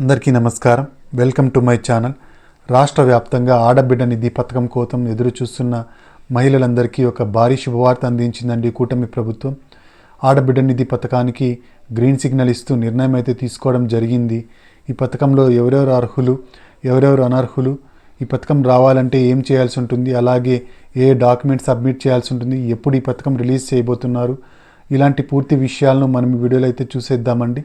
అందరికీ నమస్కారం. Welcome to my channel. రాష్ట్ర వ్యాప్తంగా ఆడబిడ్డ నిధి పథకం కోసం ఎదురు చూస్తున్న మహిళలందరికీ ఒక భారీ శుభవార్త అందించిందండి కూటమి ప్రభుత్వం. ఆడబిడ్డ నిధి పథకానికి గ్రీన్ సిగ్నల్ ఇస్తూ నిర్ణయం అయితే తీసుకోవడం జరిగింది. ఈ పథకంలో ఎవరెవరు అర్హులు ఎవరెవరు అనర్హులు ఈ పథకం రావాలంటే ఏం చేయాల్సి ఉంటుంది అలాగే ఏ డాక్యుమెంట్ సబ్మిట్ చేయాల్సి ఉంటుంది ఎప్పుడు ఈ పథకం రిలీజ్ చేయబోతున్నారు? ఇలాంటి పూర్తి విషయాలను మనం ఈ వీడియోలో అయితే చూసేద్దామండి.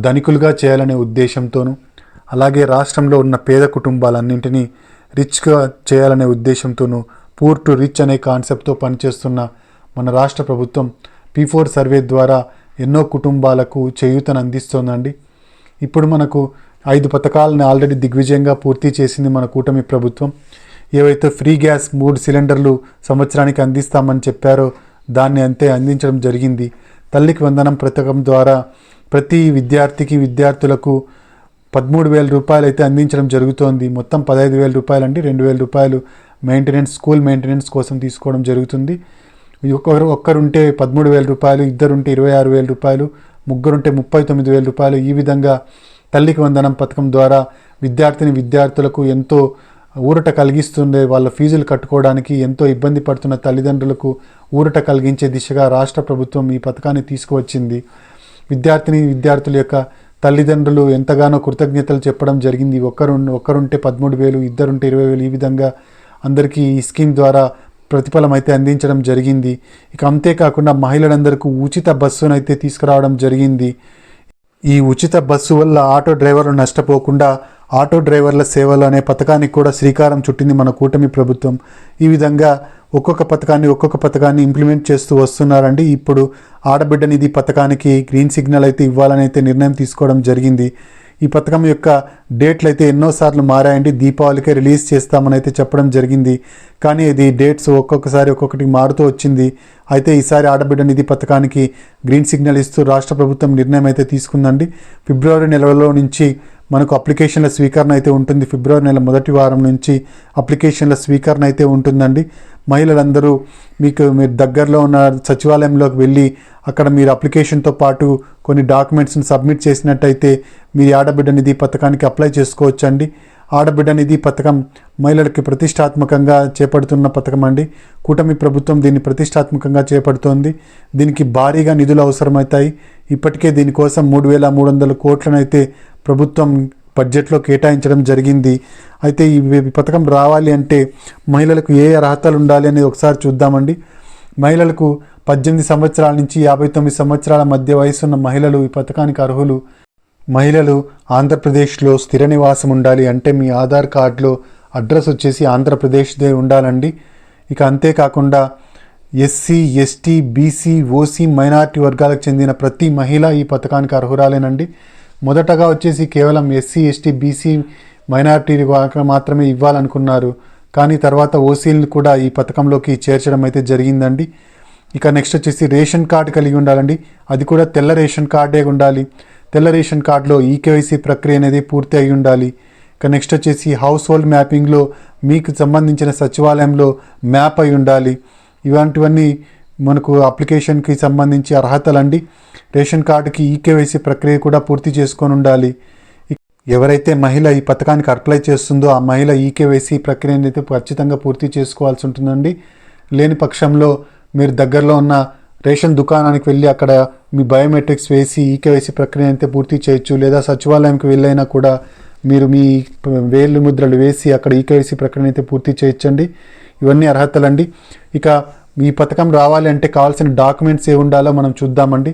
ధనికులుగా చేయాలనే ఉద్దేశంతోనూ అలాగే రాష్ట్రంలో ఉన్న పేద కుటుంబాలన్నింటినీ రిచ్గా చేయాలనే ఉద్దేశంతోనూ పూర్ టు రిచ్ అనే కాన్సెప్ట్తో పనిచేస్తున్న మన రాష్ట్ర ప్రభుత్వం పీ ఫోర్ సర్వే ద్వారా ఎన్నో కుటుంబాలకు చేయూతను అందిస్తోందండి. ఇప్పుడు మనకు ఐదు పథకాలను ఆల్రెడీ దిగ్విజయంగా పూర్తి చేసింది మన కూటమి ప్రభుత్వం. ఏవైతే ఫ్రీ గ్యాస్ మూడు సిలిండర్లు సంవత్సరానికి అందిస్తామని చెప్పారో దాన్ని అంతే అందించడం జరిగింది. తల్లికి వందనం పథకం ద్వారా ప్రతి విద్యార్థికి విద్యార్థులకు పదమూడు వేల రూపాయలు అయితే అందించడం జరుగుతోంది. మొత్తం పదహైదు వేల రూపాయలు అండి రెండు వేల రూపాయలు మెయింటెనెన్స్ స్కూల్ మెయింటెనెన్స్ కోసం తీసుకోవడం జరుగుతుంది. ఒక్కరు ఒక్కరుంటే పదమూడు వేల రూపాయలు ఇద్దరుంటే ఇరవై ఆరు వేల రూపాయలు ముగ్గురుంటే ముప్పై తొమ్మిది వేల రూపాయలు. ఈ విధంగా తల్లికి వందనం పథకం ద్వారా విద్యార్థిని విద్యార్థులకు ఎంతో ఊరట కలిగిస్తుండే వాళ్ళ ఫీజులు కట్టుకోవడానికి ఎంతో ఇబ్బంది పడుతున్న తల్లిదండ్రులకు ఊరట కలిగించే దిశగా రాష్ట్ర ప్రభుత్వం ఈ పథకాన్ని తీసుకువచ్చింది. విద్యార్థిని విద్యార్థుల యొక్క తల్లిదండ్రులు ఎంతగానో కృతజ్ఞతలు చెప్పడం జరిగింది. ఒక్కరు ఒక్కరుంటే పదమూడు వేలు ఇద్దరుంటే ఇరవై వేలు ఈ విధంగా అందరికీ ఈ స్కీమ్ ద్వారా ప్రతిఫలం అయితే అందించడం జరిగింది. ఇక అంతేకాకుండా మహిళలందరికీ ఉచిత బస్సును అయితే తీసుకురావడం జరిగింది. ఈ ఉచిత బస్సు వల్ల ఆటో డ్రైవర్లు నష్టపోకుండా ఆటో డ్రైవర్ల సేవలు అనే పథకానికి కూడా శ్రీకారం చుట్టింది మన కూటమి ప్రభుత్వం. ఈ విధంగా ఒక్కొక్క పథకాన్ని ఒక్కొక్క పథకాన్ని ఇంప్లిమెంట్ చేస్తూ వస్తున్నారండి. ఇప్పుడు ఆడబిడ్డ నిధి పథకానికి గ్రీన్ సిగ్నల్ అయితే ఇవ్వాలని అయితే నిర్ణయం తీసుకోవడం జరిగింది. ఈ పథకం యొక్క డేట్లు అయితే ఎన్నోసార్లు మారాయండి. దీపావళికే రిలీజ్ చేస్తామని అయితే చెప్పడం జరిగింది. కానీ ఇది డేట్స్ ఒక్కొక్కసారి ఒక్కొక్కటి మారుతూ వచ్చింది. అయితే ఈసారి ఆడబిడ్డ నిధి పథకానికి గ్రీన్ సిగ్నల్ ఇస్తూ రాష్ట్ర ప్రభుత్వం నిర్ణయం అయితే తీసుకుందండి. ఫిబ్రవరి నెలలో నుంచి మనకు అప్లికేషన్ల స్వీకరణ అయితే ఉంటుంది. ఫిబ్రవరి నెల మొదటి వారం నుంచి అప్లికేషన్ల స్వీకరణ అయితే ఉంటుందండి. మహిళలందరూ మీకు మీరు దగ్గరలో ఉన్న సచివాలయంలోకి వెళ్ళి అక్కడ మీరు అప్లికేషన్తో పాటు కొన్ని డాక్యుమెంట్స్ని సబ్మిట్ చేసినట్టయితే మీ ఆడబిడ్డ నిధి పథకానికి అప్లై చేసుకోవచ్చండి. ఆడబిడ్డ నిధి పథకం మహిళలకి ప్రతిష్టాత్మకంగా చేపడుతున్న పథకం అండి. కూటమి ప్రభుత్వం దీన్ని ప్రతిష్టాత్మకంగా చేపడుతోంది. దీనికి భారీగా నిధులు అవసరమవుతాయి. ఇప్పటికే దీనికోసం మూడు వేల మూడు వందల కోట్లను అయితే ప్రభుత్వం బడ్జెట్లో కేటాయించడం జరిగింది. అయితే ఈ పథకం రావాలి అంటే మహిళలకు ఏ అర్హతలు ఉండాలి అనేది ఒకసారి చూద్దామండి. మహిళలకు పద్దెనిమిది సంవత్సరాల నుంచి యాభై తొమ్మిది సంవత్సరాల మధ్య వయసున్న మహిళలు ఈ పథకానికి అర్హులు. మహిళలు ఆంధ్రప్రదేశ్లో స్థిర నివాసం ఉండాలి అంటే మీ ఆధార్ కార్డులో అడ్రస్ వచ్చేసి ఆంధ్రప్రదేశ్దే ఉండాలండి. ఇక అంతేకాకుండా SC ST BC OC minority వర్గాలకు చెందిన ప్రతి మహిళ ఈ పథకానికి అర్హురాలేనండి. మొదటగా వచ్చేసి కేవలం ఎస్సీ ఎస్టీ బీసీ మైనారిటీ మాత్రమే ఇవ్వాలనుకున్నారు. కానీ తర్వాత ఓసీలను కూడా ఈ పథకంలోకి చేర్చడం అయితే జరిగిందండి. ఇక నెక్స్ట్ వచ్చేసి రేషన్ కార్డు కలిగి ఉండాలండి. అది కూడా తెల్ల రేషన్ కార్డే ఉండాలి. తెల్ల రేషన్ కార్డులో ఈకేవైసీ ప్రక్రియ అనేది పూర్తి అయి ఉండాలి. ఇక నెక్స్ట్ వచ్చేసి హౌస్ హోల్డ్ మ్యాపింగ్లో మీకు సంబంధించిన సచివాలయంలో మ్యాప్ అయి ఉండాలి. ఇలాంటివన్నీ మనకు అప్లికేషన్కి సంబంధించి అర్హతలండి. రేషన్ కార్డుకి ఈకేవైసీ ప్రక్రియ కూడా పూర్తి చేసుకొని ఉండాలి. ఎవరైతే మహిళ ఈ పథకానికి అప్లై చేస్తుందో ఆ మహిళ ఈకేవైసీ ప్రక్రియను అయితే ఖచ్చితంగా పూర్తి చేసుకోవాల్సి ఉంటుందండి. లేని పక్షంలో మీరు దగ్గరలో ఉన్న రేషన్ దుకాణానికి వెళ్ళి అక్కడ మీ బయోమెట్రిక్స్ వేసి ఈకేవైసీ ప్రక్రియ అయితే పూర్తి చేయొచ్చు. లేదా సచివాలయంకి వెళ్ళైనా కూడా మీరు మీ వేలు ముద్రలు వేసి అక్కడ ఈకేవైసీ ప్రక్రియ అయితే పూర్తి చేయొచ్చండి. ఇవన్నీ అర్హతలండి. ఇక ఈ పథకం రావాలి అంటే కావాల్సిన డాక్యుమెంట్స్ ఏ ఉండాలో మనం చూద్దామండి.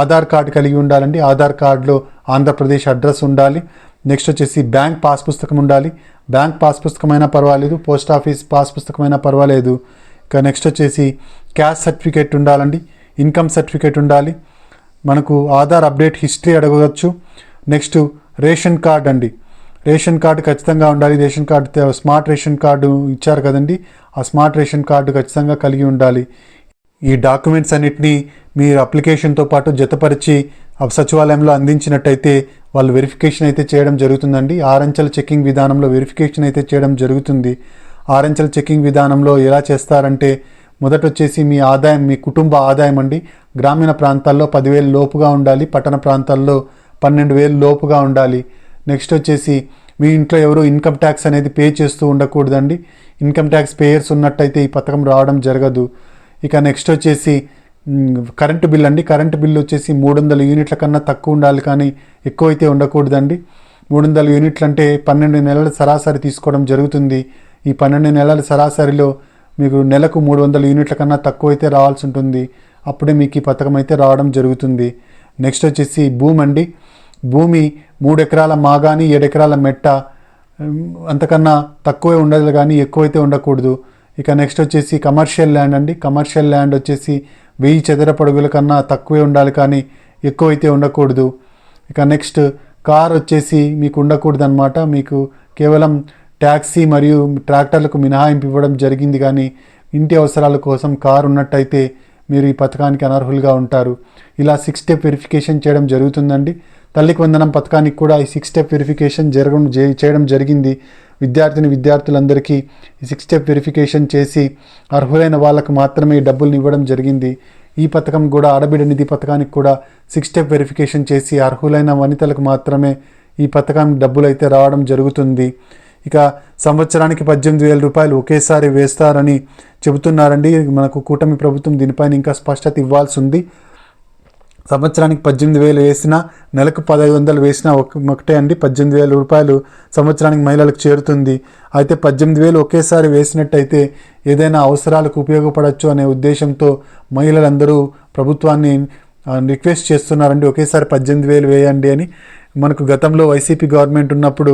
ఆధార్ కార్డు కలిగి ఉండాలండి. ఆధార్ కార్డులో ఆంధ్రప్రదేశ్ అడ్రస్ ఉండాలి. నెక్స్ట్ వచ్చేసి బ్యాంక్ పాస్ పుస్తకం ఉండాలి. బ్యాంక్ పాస్ పుస్తకమైనా పర్వాలేదు పోస్ట్ ఆఫీస్ పాస్ పుస్తకమైనా పర్వాలేదు. ఇక నెక్స్ట్ వచ్చేసి క్యాష్ సర్టిఫికేట్ ఉండాలండి. ఇన్కమ్ సర్టిఫికేట్ ఉండాలి. మనకు ఆధార్ అప్డేట్ హిస్టరీ అడగవచ్చు. నెక్స్ట్ రేషన్ కార్డ్ అండి. రేషన్ కార్డు ఖచ్చితంగా ఉండాలి. Ration card smart ration card ఇచ్చారు కదండి. ఆ స్మార్ట్ రేషన్ కార్డు ఖచ్చితంగా కలిగి ఉండాలి. ఈ డాక్యుమెంట్స్ అన్నిటినీ మీరు అప్లికేషన్తో పాటు జతపరిచి ఆ సచివాలయంలో అందించినట్టయితే వాళ్ళు వెరిఫికేషన్ అయితే చేయడం జరుగుతుందండి. ఆరంచెల చెకింగ్ విధానంలో వెరిఫికేషన్ అయితే చేయడం జరుగుతుంది. ఆరంచెల చెకింగ్ విధానంలో ఎలా చేస్తారంటే మొదట వచ్చేసి మీ ఆదాయం మీ కుటుంబ ఆదాయం అండి. గ్రామీణ ప్రాంతాల్లో పదివేలు లోపుగా ఉండాలి పట్టణ ప్రాంతాల్లో పన్నెండు వేలు లోపుగా ఉండాలి. నెక్స్ట్ వచ్చేసి మీ ఇంట్లో ఎవరు ఇన్కమ్ ట్యాక్స్ అనేది పే చేస్తూ ఉండకూడదండి. ఇన్కమ్ ట్యాక్స్ పేయర్స్ ఉన్నట్టయితే ఈ పథకం రావడం జరగదు. ఇక నెక్స్ట్ వచ్చేసి కరెంటు బిల్ అండి. కరెంటు బిల్ వచ్చేసి మూడు వందల యూనిట్ల కన్నా తక్కువ ఉండాలి కానీ ఎక్కువైతే ఉండకూడదండి. మూడు వందల యూనిట్లు అంటే పన్నెండు నెలల సరాసరి తీసుకోవడం జరుగుతుంది. ఈ పన్నెండు నెలల సరాసరిలో మీకు నెలకు మూడు వందల యూనిట్ల కన్నా తక్కువ అయితే రావాల్సి ఉంటుంది. అప్పుడే మీకు ఈ పథకం అయితే రావడం జరుగుతుంది. నెక్స్ట్ వచ్చేసి భూమి అండి. భూమి మూడు ఎకరాల మాగాని ఏడెకరాల మెట్ట. అంతకన్నా తక్కువే ఉండదు కానీ ఎక్కువైతే ఉండకూడదు. ఇక నెక్స్ట్ వచ్చేసి కమర్షియల్ ల్యాండ్ అండి. కమర్షియల్ ల్యాండ్ వచ్చేసి వెయ్యి చదర అడుగుల కన్నా తక్కువే ఉండాలి కానీ ఎక్కువైతే ఉండకూడదు. ఇక నెక్స్ట్ కార్ వచ్చేసి మీకు ఉండకూడదు అనమాట మీకు కేవలం ట్యాక్సీ మరియు ట్రాక్టర్లకు మినహాయింపు ఇవ్వడం జరిగింది కానీ ఇంటి అవసరాల కోసం కారు ఉన్నట్టయితే మీరు ఈ పథకానికి అనర్హులుగా ఉంటారు. ఇలా సిక్స్ స్టెప్ వెరిఫికేషన్ చేయడం జరుగుతుందండి. తల్లికి వందనం పథకానికి కూడా ఈ సిక్స్ స్టెప్ వెరిఫికేషన్ జరగడం చేయడం జరిగింది. విద్యార్థిని విద్యార్థులందరికీ ఈ సిక్స్ స్టెప్ వెరిఫికేషన్ చేసి అర్హులైన వాళ్ళకు మాత్రమే డబ్బులు ఇవ్వడం జరిగింది. ఈ పథకం కూడా ఆడబిడ్డ నిధి పథకానికి కూడా సిక్స్ స్టెప్ వెరిఫికేషన్ చేసి అర్హులైన వనితలకు మాత్రమే ఈ పథకం డబ్బులు అయితే రావడం జరుగుతుంది. ఇక సంవత్సరానికి పద్దెనిమిది వేల రూపాయలు ఒకేసారి వేస్తారని చెబుతున్నారండి. మనకు కూటమి ప్రభుత్వం దీనిపైన ఇంకా స్పష్టత ఇవ్వాల్సి ఉంది సంవత్సరానికి పద్దెనిమిది వేలు వేసినా నెలకు పదహైదు వందలు వేసినా ఒక ఒకటే అండి. పద్దెనిమిది వేల రూపాయలు సంవత్సరానికి మహిళలకు చేరుతుంది. అయితే పద్దెనిమిది వేలు ఒకేసారి వేసినట్టయితే ఏదైనా అవసరాలకు ఉపయోగపడవచ్చు అనే ఉద్దేశంతో మహిళలందరూ ప్రభుత్వాన్ని రిక్వెస్ట్ చేస్తున్నారండి. ఒకేసారి పద్దెనిమిది వేలు వేయండి అని. మనకు గతంలో వైసీపీ గవర్నమెంట్ ఉన్నప్పుడు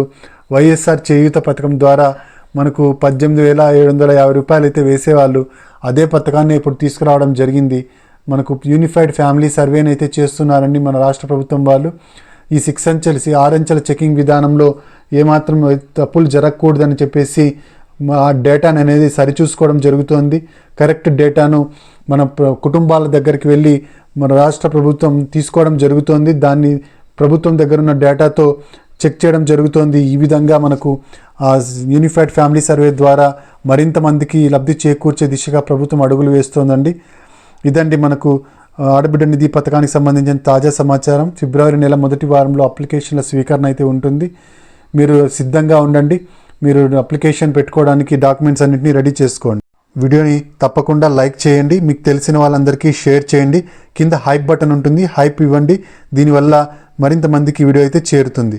వైఎస్ఆర్ చేయూత పథకం ద్వారా మనకు పద్దెనిమిది వేల ఏడు వందల యాభై రూపాయలు అయితే వేసేవాళ్ళు అదే పథకాన్ని ఇప్పుడు తీసుకురావడం జరిగింది. మనకు యూనిఫైడ్ ఫ్యామిలీ సర్వేని అయితే చేస్తున్నారండి మన రాష్ట్ర ప్రభుత్వం వాళ్ళు. ఈ సిక్స్ అంచెల ఆరంచెల చెకింగ్ విధానంలో ఏమాత్రం తప్పులు జరగకూడదని చెప్పేసి మా డేటాను అనేది సరిచూసుకోవడం జరుగుతోంది. కరెక్ట్ డేటాను మన కుటుంబాల దగ్గరికి వెళ్ళి మన రాష్ట్ర ప్రభుత్వం తీసుకోవడం జరుగుతోంది. దాన్ని ప్రభుత్వం దగ్గర ఉన్న డేటాతో చెక్ చేయడం జరుగుతోంది. ఈ విధంగా మనకు యూనిఫైడ్ ఫ్యామిలీ సర్వే ద్వారా మరింత మందికి లబ్ధి చేకూర్చే దిశగా ప్రభుత్వం అడుగులు వేస్తోందండి. ఇదండి మనకు ఆడబిడ్డ నిధి పథకానికి సంబంధించిన తాజా సమాచారం. ఫిబ్రవరి నెల మొదటి వారంలో అప్లికేషన్ల స్వీకరణ అయితే ఉంటుంది. మీరు సిద్ధంగా ఉండండి. మీరు అప్లికేషన్ పెట్టుకోవడానికి డాక్యుమెంట్స్ అన్నింటినీ రెడీ చేసుకోండి. వీడియోని తప్పకుండా లైక్ చేయండి. మీకు తెలిసిన వాళ్ళందరికీ షేర్ చేయండి. కింద హైప్ బటన్ ఉంటుంది. హైప్ ఇవ్వండి. దీనివల్ల మరింత మందికి వీడియో అయితే చేరుతుంది.